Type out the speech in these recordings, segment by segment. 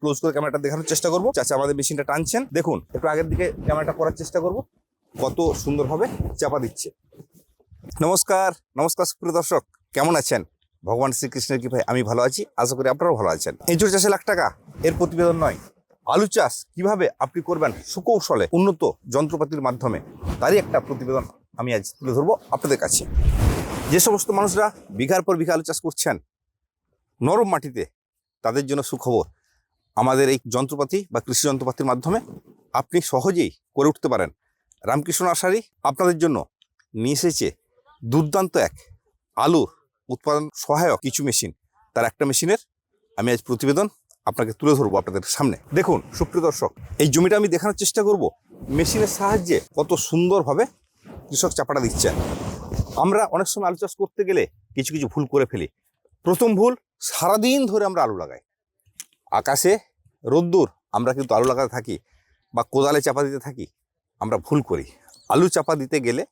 Close করে ক্যামেরাটা দেখানোর চেষ্টা করব। চাচা আমাদের মেশিনটা টানছেন। দেখুন, একটু আগের দিকে ক্যামেরাটা করার চেষ্টা করব। কত সুন্দরভাবে চাপা দিচ্ছে। নমস্কার নমস্কার সুপ্রিয় দর্শক, কেমন আছেন? ভগবান শ্রীকৃষ্ণের কৃপায় আমি ভালো আছি, আশা করি আপনারাও ভালো আছেন। এঁচুর চাষে লাখ টাকা, এর প্রতিবেদন নয়। আলু চাষ কীভাবে আপনি করবেন সুকৌশলে উন্নত যন্ত্রপাতির মাধ্যমে, তারই একটা প্রতিবেদন আমি আজ তুলে ধরবো আপনাদের কাছে। যে সমস্ত মানুষরা বিঘার পর বিঘা আলু চাষ করছেন, নরম মাটিতে, তাদের জন্য সুখবর। আমাদের এই যন্ত্রপাতি বা কৃষি যন্ত্রপাতির মাধ্যমে আপনি সহজেই করে উঠতে পারেন। রামকৃষ্ণ আশারি আপনাদের জন্য নিয়ে এসেছে দুর্দান্ত এক আলুর উৎপাদন সহায়ক কিছু মেশিন। তার একটা মেশিনের আমি আজ প্রতিবেদন আপনাকে তুলে ধরবো আপনাদের সামনে। দেখুন, সুপ্রিয় দর্শক, এই জমিটা আমি দেখানোর চেষ্টা করব। মেশিনের সাহায্যে কত সুন্দরভাবে কৃষক চাপাটা দিচ্ছেন আমরা অনেক সময় আলু চাষ করতে গেলে কিছু কিছু ভুল করে ফেলি। প্রথম ভুল, সারাদিন ধরে আমরা আলু লাগাই। আকাশে রোদ্দুর, আমরা কিন্তু আলু লাগাতে থাকি বা কোদালে চাপা দিতে থাকি, আমরা ভুল করি। আলু চাপা দিতে গেলে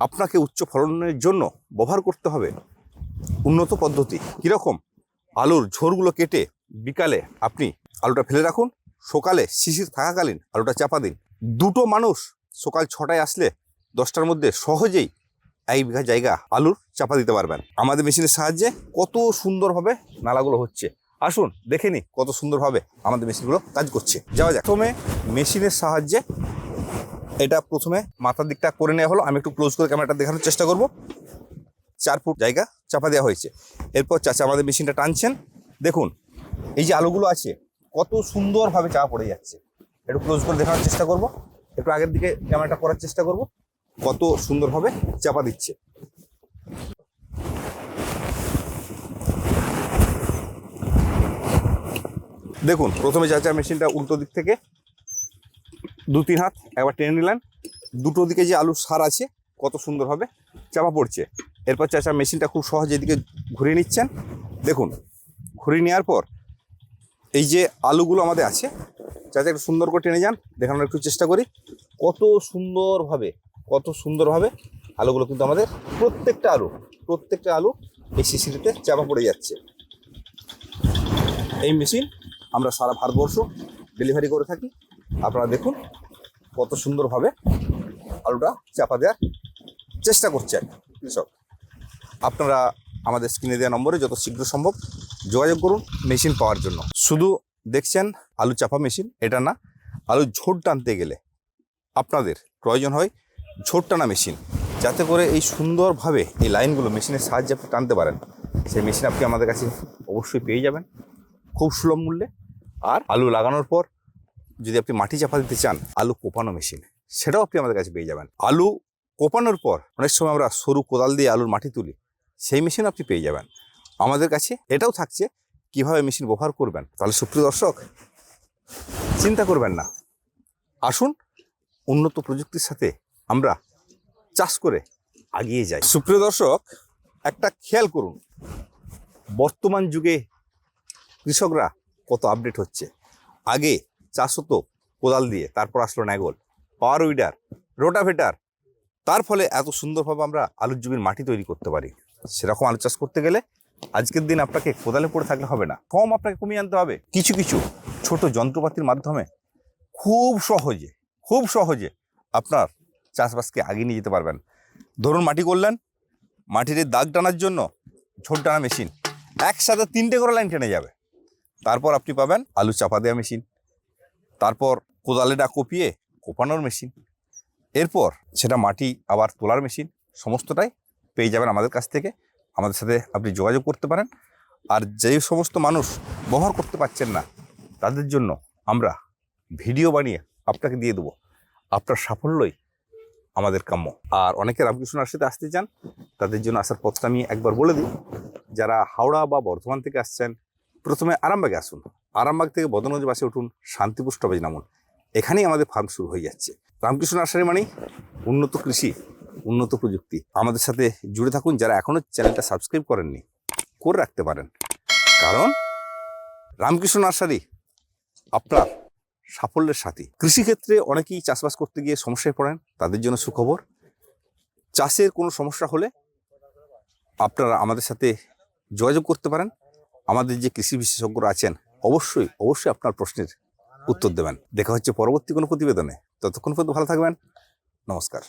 আপনাকে উচ্চ ফলনের জন্য ব্যবহার করতে হবে উন্নত পদ্ধতি। কীরকম? আলুর ঝোরগুলো কেটে বিকালে আপনি আলুটা ফেলে রাখুন, সকালে শিশির থাকাকালীন আলুটা চাপা দিন। দুটো মানুষ সকাল ছটায় আসলে দশটার মধ্যে সহজেই এক বিঘা জায়গা আলুর চাপা দিতে পারবেন। আমাদের মেশিনের সাহায্যে কত সুন্দরভাবে নালাগুলো হচ্ছে। আসুন, দেখে নি কত সুন্দরভাবে আমাদের মেশিনগুলো কাজ করছে। যাওয়া যাক। প্রথমে মেশিনের সাহায্যে এটা প্রথমে মাথার দিকটা করে নেওয়া হলো। আমি একটু ক্লোজ করে ক্যামেরাটা দেখানোর চেষ্টা করব। চার ফুট জায়গা চাপা দেওয়া হয়েছে। এরপর চাচা আমাদের মেশিনটা টানছেন। দেখুন, এই যে আলুগুলো আছে, কত সুন্দরভাবে চাপা পড়ে যাচ্ছে। একটু ক্লোজ করে দেখানোর চেষ্টা করব। একটু আগের দিকে ক্যামেরাটা করার চেষ্টা করব। কত সুন্দরভাবে চাপা দিচ্ছে। দেখুন, প্রথমে চাচা মেশিনটা উল্টো দিক থেকে, দু তিন হাত, একবার টেনে নিলেন। দুটো দিকে যে আলুর সার আছে, কত সুন্দরভাবে চাপা পড়ছে। এরপর চাচা মেশিনটা খুব সহজে এদিকে ঘুরিয়ে নিচ্ছেন, দেখুন, ঘুরিয়ে নেওয়ার পর এই যে আলুগুলো আমাদের আছে চাচা একটু সুন্দর করে টেনে যান, দেখানোর একটু চেষ্টা করি। কত সুন্দরভাবে কত সুন্দরভাবে আলুগুলো কিন্তু আমাদের প্রত্যেকটা আলু প্রত্যেকটা আলু এই শিশিরিতে চাপা পড়ে যাচ্ছে। এই মেশিন আমরা সারা ভারতবর্ষ ডেলিভারি করে থাকি। আপনারা দেখুন কত সুন্দরভাবে আলুটা চাপা দেওয়ার চেষ্টা করছেন কৃষক, আপনারা আমাদের স্ক্রিনে দেওয়া নম্বরে যত শীঘ্র সম্ভব যোগাযোগ করুন মেশিন পাওয়ার জন্য। শুধু দেখছেন আলু চাপা মেশিন এটা না আলু ঝোট টানতে গেলে আপনাদের প্রয়োজন হয় ঝোট টানা মেশিন যাতে করে এই সুন্দরভাবে এই লাইনগুলো মেশিনের সাহায্যে আপনি টানতে পারেন। সেই মেশিন আপনি আমাদের কাছে অবশ্যই পেয়ে যাবেন। খুব সুলভ মূল্যে আর আলু লাগানোর পর যদি আপনি মাটি চাপা দিতে চান, আলু কোপানো মেশিন সেটাও আপনি আমাদের কাছে পেয়ে যাবেন। আলু কোপানোর পর অনেক সময় আমরা সরু কোদাল দিয়ে আলুর মাটি তুলি, সেই মেশিন আপনি পেয়ে যাবেন। আমাদের কাছে এটাও থাকছে, কীভাবে মেশিন ব্যবহার করবেন? তাহলে সুপ্রিয় দর্শক, চিন্তা করবেন না। আসুন, উন্নত প্রযুক্তির সাথে আমরা চাষ করে এগিয়ে যাই। সুপ্রিয় দর্শক, একটা খেয়াল করুন। বর্তমান যুগে কৃষকরা কত আপডেট হচ্ছে। আগে চাষ হতো কোদাল দিয়ে তারপর আসলো ন্যাগল পাওয়ার উইডার রোটাভেটার তার ফলে এত সুন্দরভাবে আমরা আলুর জমির মাটি তৈরি করতে পারি। সেরকম আলু চাষ করতে গেলে আজকের দিন আপনাকে কোদালে পড়ে থাকলে হবে না। কম আপনাকে কমিয়ে আনতে হবে। কিছু কিছু ছোট যন্ত্রপাতির মাধ্যমে খুব সহজে খুব সহজে আপনার চাষবাসকে আগিয়ে নিয়ে যেতে পারবেন। ধরুন মাটি করলেন, মাটির দাগ টানার জন্য ঝোট টানা মেশিন একসাথে তিনটে করে লাইন টেনে যাবে। তারপর আপনি পাবেন আলু চাপা দেওয়া মেশিন তারপর কোদালেটা কপিয়ে কোপানোর মেশিন এরপর সেটা মাটি আবার তোলার মেশিন সমস্তটাই পেয়ে যাবেন আমাদের কাছ থেকে। আমাদের সাথে আপনি যোগাযোগ করতে পারেন। আর যে সমস্ত মানুষ ব্যবহার করতে পারছেন না, তাদের জন্য আমরা ভিডিও বানিয়ে আপনাকে দিয়ে দেবো। আপনার সাফল্যই আমাদের কাম্য। আর অনেকে রামকৃষ্ণ আশ্রিতে আসতে চান, তাদের জন্য আসার পথটা আমি একবার বলে দিই। যারা হাওড়া বা বর্ধমান থেকে আসছেন প্রথমে আরামবাগে আসুন। আরামবাগ থেকে বদনগঞ্জ বাসে উঠুন শান্তিপুর স্টপেজ নামুন। এখানেই আমাদের ফার্ম শুরু হয়ে যাচ্ছে। রামকৃষ্ণ আশ্রয় মানেই উন্নত কৃষি, উন্নত প্রযুক্তি। আমাদের সাথে জুড়ে থাকুন যারা এখনও চ্যানেলটা সাবস্ক্রাইব করেননি। করে রাখতে পারেন। কারণ রামকৃষ্ণ নার্সারি আপনার সাফল্যের সাথী। কৃষিক্ষেত্রে অনেকেই চাষবাস করতে গিয়ে সমস্যায় পড়েন, তাদের জন্য সুখবর। চাষের কোনো সমস্যা হলে আপনারা আমাদের সাথে যোগাযোগ করতে পারেন। আমাদের যে কৃষি বিশেষজ্ঞরা আছেন, অবশ্যই অবশ্যই আপনার প্রশ্নের উত্তর দেবেন। দেখা হচ্ছে পরবর্তী কোনো প্রতিবেদনে। ততক্ষণ পর্যন্ত ভালো থাকবেন। নমস্কার।